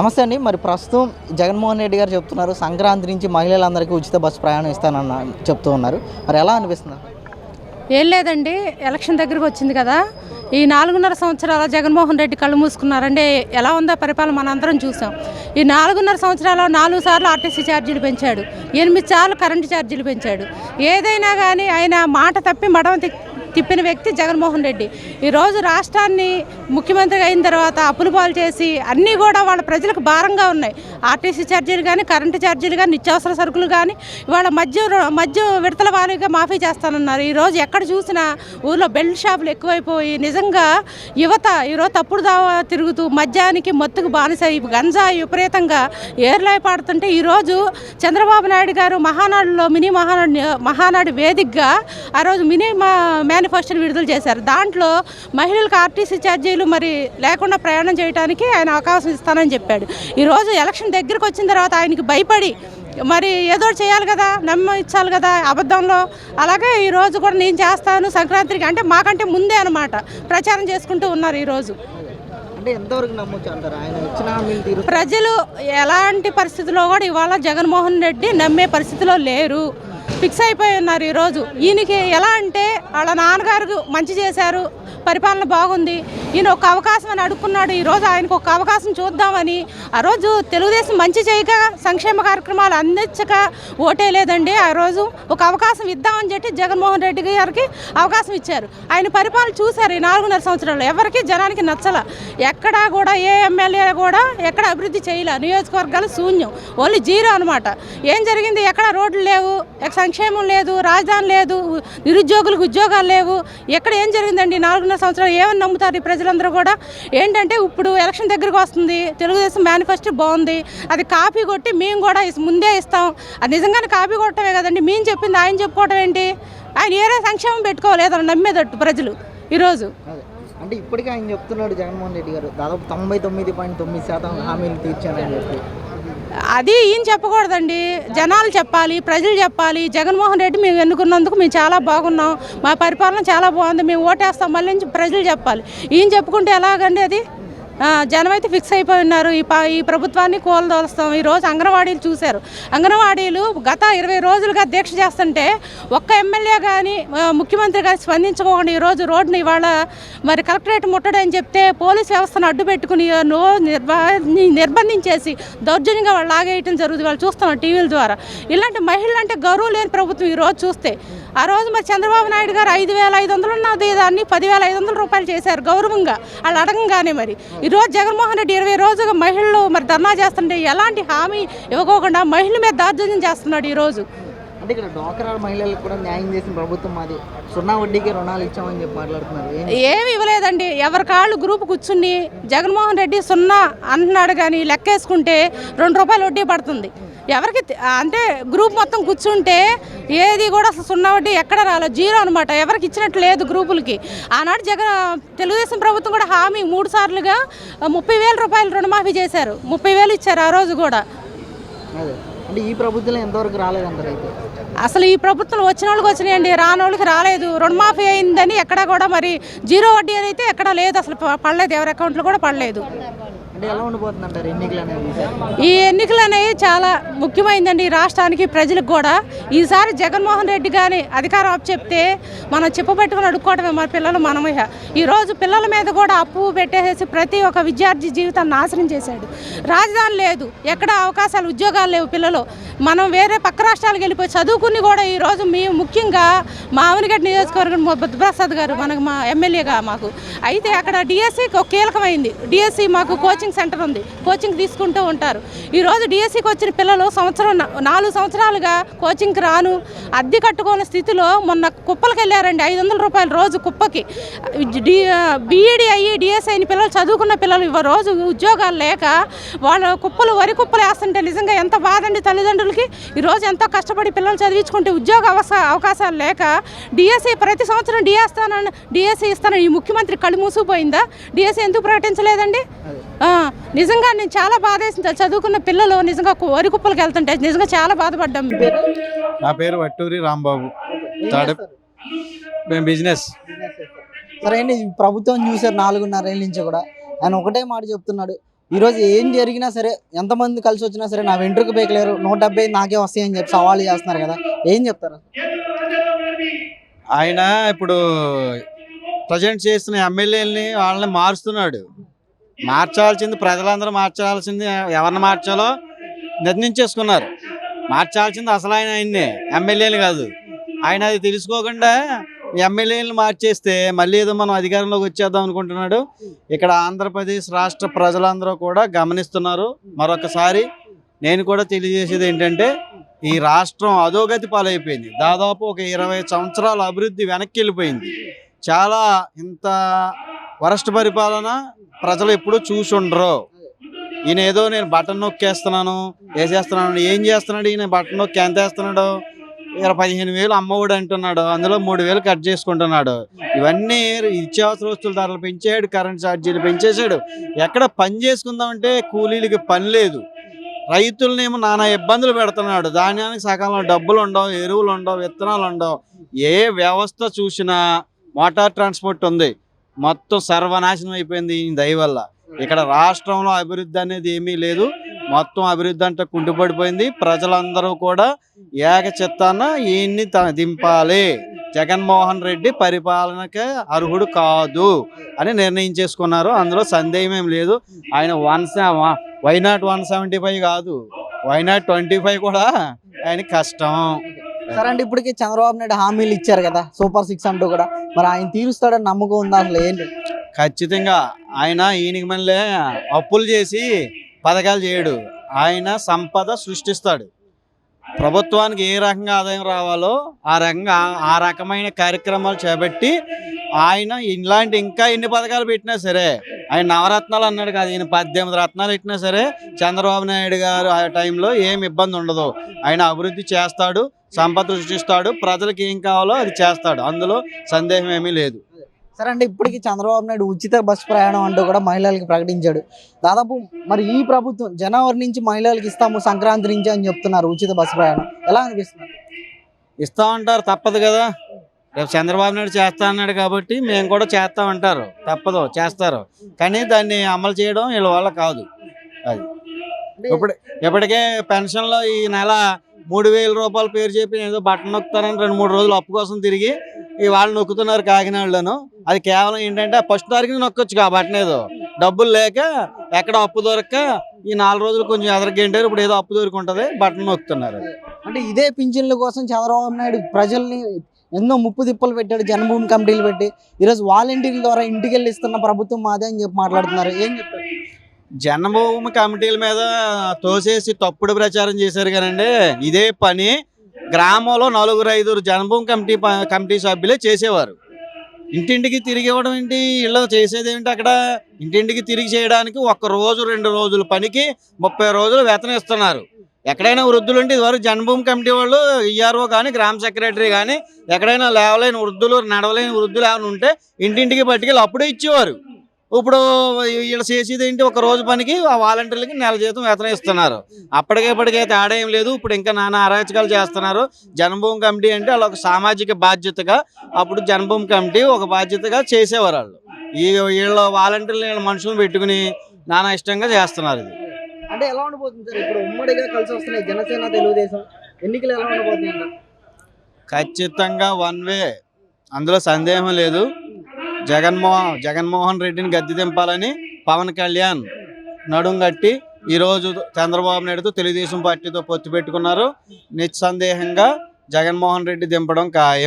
నమస్తే అండి. మరి ప్రస్తుతం జగన్మోహన్ రెడ్డి గారు చెప్తున్నారు సంక్రాంతి నుంచి మహిళలందరికీ ఉచిత బస్సు ప్రయాణం ఇస్తానన్న చెప్తూ ఉన్నారు. మరి ఎలా అనిపిస్తుంది? ఏం లేదండి. ఎలక్షన్ దగ్గరకు వచ్చింది కదా. ఈ నాలుగున్నర సంవత్సరాల జగన్మోహన్ రెడ్డి కళ్ళు మూసుకున్నారంటే ఎలా ఉందో పరిపాలన మనందరం చూసాం. ఈ నాలుగున్నర సంవత్సరాలు నాలుగు సార్లు ఆర్టీసీ ఛార్జీలు పెంచాడు. ఎనిమిది సార్లు కరెంటు ఛార్జీలు పెంచాడు. ఏదైనా కానీ ఆయన మాట తప్పి మడవ తిప్పిన వ్యక్తి జగన్మోహన్ రెడ్డి. ఈరోజు రాష్ట్రాన్ని ముఖ్యమంత్రి అయిన తర్వాత అప్పులు పాలు చేసి అన్నీ కూడా వాళ్ళ ప్రజలకు భారంగా ఉన్నాయి. ఆర్టీసీ ఛార్జీలు కానీ కరెంటు ఛార్జీలు కానీ నిత్యావసర సరుకులు కానీ ఇవాళ మద్యం మధ్య మద్యం విడతల వారీగా మాఫీ చేస్తానన్నారు. ఈరోజు ఎక్కడ చూసినా ఊళ్ళో బెల్ట్ షాపులు ఎక్కువైపోయి నిజంగా యువత ఈరోజు తప్పుడు దావా తిరుగుతూ మద్యానికి మత్తుకు బానిసై గంజా విపరీతంగా ఏర్లై పాడుతుంటే ఈరోజు చంద్రబాబు నాయుడు గారు మహానాడులో మినీ మహానాడు మహానాడు వేదికగా ఆ రోజు మినీ మా మేనిఫెస్టోని విడుదల చేశారు. దాంట్లో మహిళలకు ఆర్టీసీ ఛార్జీలు మరి లేకుండా ప్రయాణం చేయడానికి ఆయన అవకాశం ఇస్తానని చెప్పాడు. ఈరోజు ఎలక్షన్ దగ్గరికి వచ్చిన తర్వాత ఆయనకి భయపడి మరి ఏదో చేయాలి కదా నమ్మ ఇచ్చాలి కదా అబద్ధంలో. అలాగే ఈరోజు కూడా నేను చేస్తాను సంక్రాంతికి అంటే మాకంటే ముందే అనమాట ప్రచారం చేసుకుంటూ ఉన్నారు ఈరోజు ప్రజలు ఎలాంటి పరిస్థితిలో కూడా ఇవాళ జగన్మోహన్ రెడ్డి నమ్మే పరిస్థితిలో లేరు. ఫిక్స్ అయిపోయి ఉన్నారు ఈరోజు. ఈయనకి ఎలా అంటే వాళ్ళ నాన్నగారు మంచి చేశారు. పరిపాలన బాగుంది. ఈయన ఒక అవకాశం అని అడుక్కున్నాడు. ఈరోజు ఆయనకు ఒక అవకాశం చూద్దామని ఆ రోజు తెలుగుదేశం మంచి చేయక సంక్షేమ కార్యక్రమాలు అందించక ఓటే లేదండి. ఆ రోజు ఒక అవకాశం ఇద్దామని చెప్పి జగన్మోహన్ రెడ్డి గారికి అవకాశం ఇచ్చారు. ఆయన పరిపాలన చూశారు ఈ నాలుగున్నర సంవత్సరాలు ఎవరికి జనానికి నచ్చల. ఎక్కడా కూడా ఏ ఎమ్మెల్యే కూడా ఎక్కడ అభివృద్ధి చేయలే. నియోజకవర్గాలు శూన్యం. ఓన్లీ జీరో అనమాట ఏం జరిగింది? ఎక్కడ రోడ్లు లేవు. సంక్షేమం లేదు. రాజధాని లేదు. నిరుద్యోగులకు ఉద్యోగాలు లేవు. ఎక్కడ ఏం జరిగిందండి నాలుగున్నర సంవత్సరాలు ఏమని నమ్ముతారు ఈ ప్రజలందరూ కూడా? ఏంటంటే ఇప్పుడు ఎలక్షన్ దగ్గరకు వస్తుంది తెలుగుదేశం మేనిఫెస్టో బాగుంది అది కాపీ కొట్టి మేము కూడా ఇస్- ముందే ఇస్తాం. అది నిజంగానే కాపీ కొట్టమే కదండి. మేము చెప్పింది ఆయన చెప్పుకోవటం ఏంటి? ఆయన ఏదైనా సంక్షేమం పెట్టుకోలేదు నమ్మేదట్టు ప్రజలు ఈరోజు. అంటే ఇప్పటికే ఆయన చెప్తున్నాడు జగన్మోహన్ రెడ్డి గారు దాదాపు తొంభై తొమ్మిది పాయింట్ తొమ్మిది శాతం హామీలు తీర్చానని చెప్పి. అది ఈయన చెప్పకూడదండి. జనాలు చెప్పాలి ప్రజలు చెప్పాలి. జగన్మోహన్ రెడ్డి మేము ఎన్నుకున్నందుకు మేము చాలా బాగున్నాం. మా పరిపాలన చాలా బాగుంది. మేము ఓటేస్తాం. మళ్ళీ ప్రజలు చెప్పాలి. ఈయన చెప్పుకుంటే ఎలాగండి అది? జనం అయితే ఫిక్స్ అయిపోయి ఉన్నారు. ఈ ప ఈ ప్రభుత్వాన్ని కోలదోలుస్తాం. ఈరోజు అంగన్వాడీలు చూశారు. అంగన్వాడీలు గత ఇరవై రోజులుగా దీక్ష చేస్తుంటే ఒక్క ఎమ్మెల్యే కానీ ముఖ్యమంత్రి కానీ స్పందించుకోకుండా ఈరోజు రోడ్డుని ఇవాళ మరి కలెక్టరేట్ ముట్టడని చెప్తే పోలీస్ వ్యవస్థను అడ్డు పెట్టుకుని నో నిర్బంధించేసి దౌర్జన్యంగా వాళ్ళు లాగేయటం జరుగుతుంది. వాళ్ళు చూస్తాం టీవీల ద్వారా. ఇలాంటి మహిళలు అంటే గౌరవం లేని ప్రభుత్వం ఈరోజు చూస్తే ఆ రోజు మరి చంద్రబాబు నాయుడు గారు ఐదు వేల ఐదు వందలు ఉన్నది దాన్ని పదివేల ఐదు వందల రూపాయలు చేశారు గౌరవంగా. వాళ్ళు అడగంగానే మరి. ఈరోజు జగన్మోహన్ రెడ్డి ఇరవై రోజుగా మహిళలు మరి ధర్నా చేస్తుంటే ఎలాంటి హామీ ఇవ్వకోకుండా మహిళల మీద దార్జన్యం చేస్తున్నాడు ఈరోజు అంటే ఇక్కడ మహిళలకు కూడా న్యాయం చేసిన ప్రభుత్వం మాది. సున్నా వడ్డీకి రుణాలు ఇచ్చామని చెప్పి మాట్లాడుతున్నారు. ఏమి ఇవ్వలేదండి. ఎవరి కాళ్ళు గ్రూప్ కూర్చుని జగన్మోహన్ రెడ్డి సున్నా అంటున్నాడు కానీ లెక్కేసుకుంటే రెండు రూపాయలు వడ్డీ పడుతుంది. ఎవరికి అంటే గ్రూప్ మొత్తం కూర్చుంటే ఏది కూడా అసలు సున్నా వడ్డీ ఎక్కడ రాలేదు. జీరో అనమాట ఎవరికి ఇచ్చినట్టు లేదు గ్రూపులకి. ఆనాడు జగన్ తెలుగుదేశం ప్రభుత్వం కూడా హామీ మూడు సార్లుగా ముప్పై వేల రూపాయలు రుణమాఫీ చేశారు. ముప్పై వేలు ఇచ్చారు ఆ రోజు కూడా. అంటే ఈ ప్రభుత్వంలో ఎంతవరకు రాలేదంటారు అయితే అసలు ఈ ప్రభుత్వం వచ్చిన వాళ్ళకి వచ్చినాయండి. రాని వాళ్ళకి రాలేదు. రుణమాఫీ అయిందని ఎక్కడ కూడా మరి జీరో వడ్డీ అయితే ఎక్కడ లేదు. అసలు పడలేదు. ఎవరి అకౌంట్లో కూడా పడలేదు. అంటే ఎలా ఎన్నికలు అనేవి ఈ ఎన్నికలు అనేవి చాలా ముఖ్యమైందండి ఈ రాష్ట్రానికి ప్రజలకు కూడా. ఈసారి జగన్మోహన్ రెడ్డి కానీ అధికారం అప్పు చెప్తే మనం చెప్పబెట్టుకుని అడుక్కోవడమే మన పిల్లలు మనమే ఈరోజు పిల్లల మీద కూడా అప్పు పెట్టేసి ప్రతి ఒక్క విద్యార్థి జీవితాన్ని నాశనం చేశాడు. రాజధాని లేదు. ఎక్కడ అవకాశాలు ఉద్యోగాలు లేవు పిల్లలు. మనం వేరే పక్క రాష్ట్రాలకు వెళ్ళిపోయి చదువుకుని కూడా ఈరోజు మేము ముఖ్యంగా మా నియోజకవర్గం బుద్ధప్రసాద్ గారు మనకు మా ఎమ్మెల్యేగా మాకు. అయితే అక్కడ డిఎస్సికి ఒక కీలకమైంది. డిఎస్సి మాకు కోచింగ్ సెంటర్ ఉంది. కోచింగ్ తీసుకుంటూ ఉంటారు. ఈరోజు డిఎస్సికి వచ్చిన పిల్లలు సంవత్సరం నాలుగు సంవత్సరాలుగా కోచింగ్కి రాను. అద్దె కట్టుకోని స్థితిలో మొన్న కుప్పలకి వెళ్ళారండి. ఐదు వందల రూపాయలు రోజు కుప్పకి. డి బీఈడి అయ్యి డిఎస్సి అయిన పిల్లలు చదువుకున్న పిల్లలు ఇవ్వ రోజు ఉద్యోగాలు లేక వాళ్ళ కుప్పలు వరి కుప్పలు వేస్తుంటే నిజంగా ఎంత బాధండి తల్లిదండ్రులు. తల్లిదండ్రులకి ఈరోజు ఎంతో కష్టపడి పిల్లలు చదివించుకుంటే ఉద్యోగ అవకాశాలు లేక డిఎస్సి ప్రతి సంవత్సరం డిఎస్తానని డిఎస్సి ఇస్తానని ఈ ముఖ్యమంత్రి కళ్ళు మూసుకుపోయిందా? డిఎస్సి ఎందుకు ప్రకటించలేదండి? నిజంగా నేను చాలా బాధ వేసింది చదువుకున్న పిల్లలు నిజంగా వరి కుప్పలకి వెళ్తుంటే నిజంగా చాలా బాధపడ్డాం. నా పేరు వట్టూరి రాంబాబు. మేము బిజినెస్. సరే ప్రభుత్వం చూసారు నాలుగున్నర ఏళ్ళ నుంచి కూడా. ఆయన ఒకటే మాట చెప్తున్నాడు. ఈరోజు ఏం జరిగినా సరే ఎంతమంది కలిసి వచ్చినా సరే నా వెంట్రుకు పేకలేరు నూట డెబ్బై నాకే వస్తాయని చెప్పి సవాల్ చేస్తున్నారు కదా ఏం చెప్తారు? ఆయన ఇప్పుడు ప్రజెంట్ చేస్తున్న ఎమ్మెల్యేలని వాళ్ళని మారుస్తున్నాడు. మార్చాల్సింది ప్రజలందరూ మార్చాల్సింది ఎవరిని మార్చాలో నిర్ణయించేసుకున్నారు. మార్చాల్సింది అసలు ఆయన ఆయన్నే ఎమ్మెల్యేలు కాదు. ఆయన అది తెలుసుకోకుండా ఎమ్మెల్యేలను మార్చేస్తే మళ్ళీ ఏదో మనం అధికారంలోకి వచ్చేద్దాం అనుకుంటున్నాడు. ఇక్కడ ఆంధ్రప్రదేశ్ రాష్ట్ర ప్రజలందరూ కూడా గమనిస్తున్నారు. మరొకసారి నేను కూడా తెలియజేసేది ఏంటంటే ఈ రాష్ట్రం అధోగతి పాలైపోయింది. దాదాపు ఒక ఇరవై సంవత్సరాల అభివృద్ధి వెనక్కి వెళ్ళిపోయింది. చాలా ఇంత వరస్ట్ పరిపాలన ప్రజలు ఎప్పుడూ చూసుండరు ఈయన ఏదో నేను బటన్ నొక్కేస్తున్నాను వేసేస్తున్నాను ఏం చేస్తున్నాడు ఈయన బటన్ నొక్కి ఎంత వేస్తున్నాడు ఇరవై పదిహేను వేలు అమ్మఒడి అంటున్నాడు. అందులో మూడు వేలు కట్ చేసుకుంటున్నాడు. ఇవన్నీ నిత్యావసర వస్తువుల ధరలు పెంచాడు కరెంట్ ఛార్జీలు పెంచేశాడు ఎక్కడ పని చేసుకుందామంటే కూలీలకి పని లేదు. రైతులనేమో నానా ఇబ్బందులు పెడుతున్నాడు. ధాన్యానికి సకాలంలో డబ్బులు ఉండవు ఎరువులు ఉండవు విత్తనాలు ఉండవు. ఏ వ్యవస్థ చూసినా మోటార్ ట్రాన్స్పోర్ట్ ఉంది. మొత్తం సర్వనాశనం అయిపోయింది ఈ ఇక్కడ రాష్ట్రంలో అభివృద్ధి అనేది ఏమీ లేదు. మొత్తం అభివృద్ధి అంటే కుంటుపడిపోయింది. ప్రజలందరూ కూడా ఏకచిత్తాన ఈయన్ని త- దింపాలి. జగన్మోహన్ రెడ్డి పరిపాలనకి అర్హుడు కాదు అని నిర్ణయించేసుకున్నారు అందులో సందేహం ఏం లేదు. ఆయన one why not one seventy five కాదు. వై నాట్ ట్వంటీ ఫైవ్ కూడా ఆయన కష్టం. సరే అంటే ఇప్పటికి చంద్రబాబు నాయుడు హామీలు ఇచ్చారు కదా సూపర్ సిక్స్ అంటూ కూడా. మరి ఆయన తీరుస్తాడని నమ్మకం ఉందా అసలు? ఏంటి? ఖచ్చితంగా. ఆయన ఈయనకి మళ్ళీ అప్పులు చేసి పథకాలు చేయడు. ఆయన సంపద సృష్టిస్తాడు. ప్రభుత్వానికి ఏ రకంగా ఆదాయం రావాలో ఆ రకంగా ఆ రకమైన కార్యక్రమాలు చేపట్టి ఆయన ఇలాంటి ఇంకా ఎన్ని పథకాలు పెట్టినా సరే ఆయన నవరత్నాలు అన్నాడు కాదు ఈయన పద్దెనిమిది రత్నాలు పెట్టినా సరే చంద్రబాబు నాయుడు గారు ఆ టైంలో ఏం ఇబ్బంది ఉండదు. ఆయన అభివృద్ధి చేస్తాడు సంపద సృష్టిస్తాడు ప్రజలకు ఏం కావాలో అది చేస్తాడు. అందులో సందేహం ఏమీ లేదు. సరే అంటే ఇప్పటికి చంద్రబాబు నాయుడు ఉచిత బస్సు ప్రయాణం అంటూ కూడా మహిళలకు ప్రకటించాడు. దాదాపు మరి ఈ ప్రభుత్వం జనవరి నుంచి మహిళలకు ఇస్తాము సంక్రాంతి నుంచి అని చెప్తున్నారు ఉచిత బస్సు ప్రయాణం. ఎలా అనిపిస్తుంది? ఇస్తామంటారు తప్పదు కదా. రేపు చంద్రబాబు నాయుడు చేస్తా అన్నాడు కాబట్టి మేము కూడా చేస్తామంటారు తప్పదు చేస్తారు. కానీ దాన్ని అమలు చేయడం వీళ్ళ వల్ల కాదు. అది. ఇప్పుడు ఇప్పటికే పెన్షన్లో ఈ నెల మూడు వేల రూపాయలు పేరు చెప్పి ఏదో బట్టన్ నొక్కుతారని రెండు మూడు రోజులు అప్పు కోసం తిరిగి ఈ వాళ్ళు నొక్కుతున్నారు కాకినాడలోను. అది కేవలం ఏంటంటే ఫస్ట్ తారీఖున నొక్కొచ్చు ఆ బట్టన్ ఏదో. డబ్బులు లేక ఎక్కడ అప్పు దొరక్క ఈ నాలుగు రోజులు కొంచెం ఎదరగంటారు ఇప్పుడు ఏదో అప్పు దొరుకుంటుంది ఉంటుంది బట్టన్ నొక్కుతున్నారు అంటే ఇదే పింఛన్ల కోసం చంద్రబాబు నాయుడు ప్రజల్ని ఎన్నో ముప్పు తిప్పలు పెట్టాడు జన్మభూమి కమిటీలు పెట్టి. ఈరోజు వాలంటీర్ల ద్వారా ఇంటికి వెళ్ళి ఇస్తున్న ప్రభుత్వం మాదే అని చెప్పి మాట్లాడుతున్నారు. ఏం చెప్తారు? జన్మభూమి కమిటీల మీద తోసేసి తప్పుడు ప్రచారం చేశారు కానండి ఇదే పని గ్రామంలో నలుగురు ఐదుగురు జన్మభూమి కమిటీ కమిటీ సభ్యులే చేసేవారు. ఇంటింటికి తిరిగి ఇవ్వడం ఏంటి? వీళ్ళు చేసేది ఏంటి అక్కడ? ఇంటింటికి తిరిగి చేయడానికి ఒక్క రోజు రెండు రోజుల పనికి ముప్పై రోజులు వేతనం ఇస్తున్నారు ఎక్కడైనా వృద్ధులు ఉంటే ఇదివరకు జన్మభూమి కమిటీ వాళ్ళు ఈఆర్ఓ కానీ గ్రామ సెక్రటరీ కానీ ఎక్కడైనా లేవలేని వృద్ధులు నడవలేని వృద్ధులు ఏమైనా ఉంటే ఇంటింటికి పట్టుకెళ్ళి అప్పుడే ఇచ్చేవారు. ఇప్పుడు వీళ్ళు చేసేది ఏంటి? ఒక రోజు పనికి ఆ వాలంటీర్లకి నెల జీతం వేతనం ఇస్తున్నారు. అప్పటికేపటికే తేడా ఏం లేదు. ఇప్పుడు ఇంకా నానా అరాచకాలు చేస్తున్నారు. జన్మభూమి కమిటీ అంటే వాళ్ళు ఒక సామాజిక బాధ్యతగా అప్పుడు జన్మభూమి కమిటీ ఒక బాధ్యతగా చేసేవారు వాళ్ళు. ఈ వీళ్ళ వాలంటీర్లు వీళ్ళ మనుషులను పెట్టుకుని నానా ఇష్టంగా చేస్తున్నారు ఇది. అంటే ఎలా ఉండబోతుంది సార్? ఇప్పుడు ఉమ్మడిగా కలిసి వస్తున్నాయి జనసేన తెలుగుదేశం ఎన్నికలు ఎలా ఉండబోతుంది అంటారు? ఖచ్చితంగా వన్ వే. అందులో సందేహం లేదు. జగన్మోహన్ జగన్మోహన్ రెడ్డిని గద్దె దింపాలని పవన్ కళ్యాణ్ నడుం కట్టి ఈరోజు చంద్రబాబు నాయుడుతో తెలుగుదేశం పార్టీతో పొత్తు పెట్టుకున్నారు. నిస్సందేహంగా జగన్మోహన్ రెడ్డి దింపడం ఖాయం.